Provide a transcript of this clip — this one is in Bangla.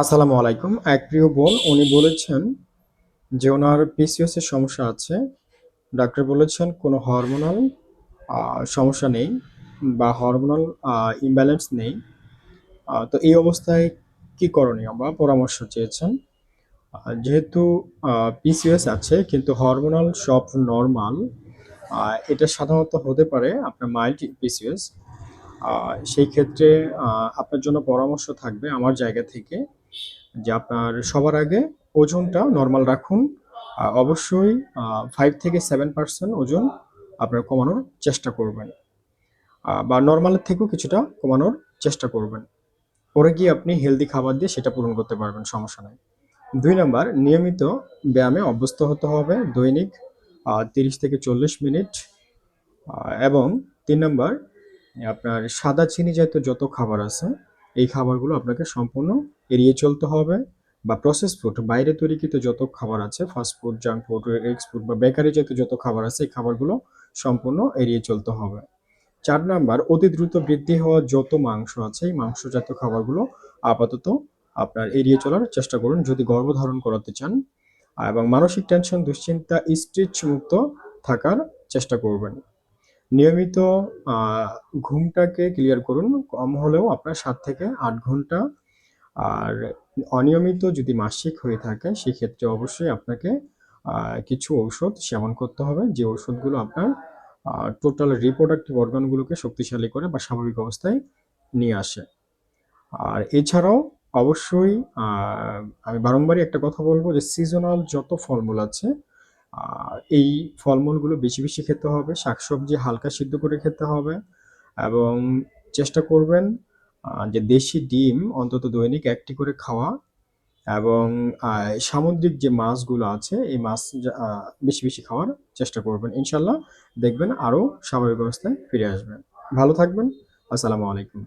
আসসালামু আলাইকুম। এক প্রিয় বোন, উনি বলেছেন যে ওনার পিসিওসের সমস্যা আছে। ডাক্তার বলেছেন কোনো হরমোনাল সমস্যা নেই বা হরমোনাল ইমব্যালেন্স নেই। তো এই অবস্থায় কি করণীয় বা পরামর্শ চেয়েছেন? যেহেতু পিসিওএস আছে, কিন্তু হরমোনাল সব নর্মাল এটা সাধারণত হতে পারে আপনার মাইল্ড পিসিওএস। সেই ক্ষেত্রে আপনার জন্য পরামর্শ থাকবে আমার জায়গা থেকে। যে আপনার সবার আগে ওজনটা নর্মাল রাখুন। অবশ্যই ফাইভ থেকে সেভেন পার্সেন্ট ওজন আপনার কমানোর চেষ্টা করবেন। বা নর্মালের থেকেও কিছুটা কমানোর চেষ্টা করবেন। পরে গিয়ে আপনি হেলদি খাবার দিয়ে সেটা পূরণ করতে পারবেন, সমস্যা নেই। দুই নাম্বার, নিয়মিত ব্যায়ামে অভ্যস্ত হতে হবে দৈনিক তিরিশ থেকে চল্লিশ মিনিট। এবং তিন নাম্বার, আপনার সাদা চিনি জাতীয় যত খাবার আছে, এই খাবারগুলো আপনাকে সম্পূর্ণ এড়িয়ে চলতে হবে বা প্রসেস ফুড বাইরে তৈরিকৃত যত খাবার আছে ফাস্ট ফুড জাঙ্ক ফুড এক্স ফুড বা বেকারি জাতীয় যত খাবার আছে, এই খাবারগুলো সম্পূর্ণ এড়িয়ে চলতে হবে। চার নাম্বার, অতি দ্রুত বৃদ্ধি হওয়া যত মাংস আছে, এই মাংস জাতীয় খাবারগুলো আপাতত আপনার এড়িয়ে চলার চেষ্টা করুন যদি গর্ভধারণ করাতে চান। এবং মানসিক টেনশন দুশ্চিন্তা স্ট্রিচ মুক্ত থাকার চেষ্টা করবেন। নিয়মিত ঘুমটাকে ক্লিয়ার করুন, কম হলেও আপনার সাত থেকে আট ঘণ্টা আর অনিয়মিত যদি মাসিক হয়ে থাকে, সেক্ষেত্রে অবশ্যই আপনাকে কিছু ঔষধ সেবন করতে হবে। যে ওষুধগুলো আপনার টোটাল রিপ্রোডাক্টিভ অর্গানগুলোকে শক্তিশালী করে বা স্বাভাবিক অবস্থায় নিয়ে আসে। আর এছাড়াও অবশ্যই আমি বারংবারই একটা কথা বলব যে সিজনাল যত ফলমূল আছে এই ফলমূলগুলো বেশি বেশি খেতে হবে। শাকসবজি হালকা সিদ্ধ করে খেতে হবে এবং চেষ্টা করবেন যে দেশি ডিম অন্তত দৈনিক একটি করে খাওয়া এবং সামুদ্রিক যে মাছগুলো আছে, এই মাছ বেশি বেশি খাওয়ার চেষ্টা করবেন। ইনশাল্লাহ দেখবেন আরও স্বাভাবিক অবস্থায় ফিরে আসবেন। ভালো থাকবেন। আসসালামু আলাইকুম।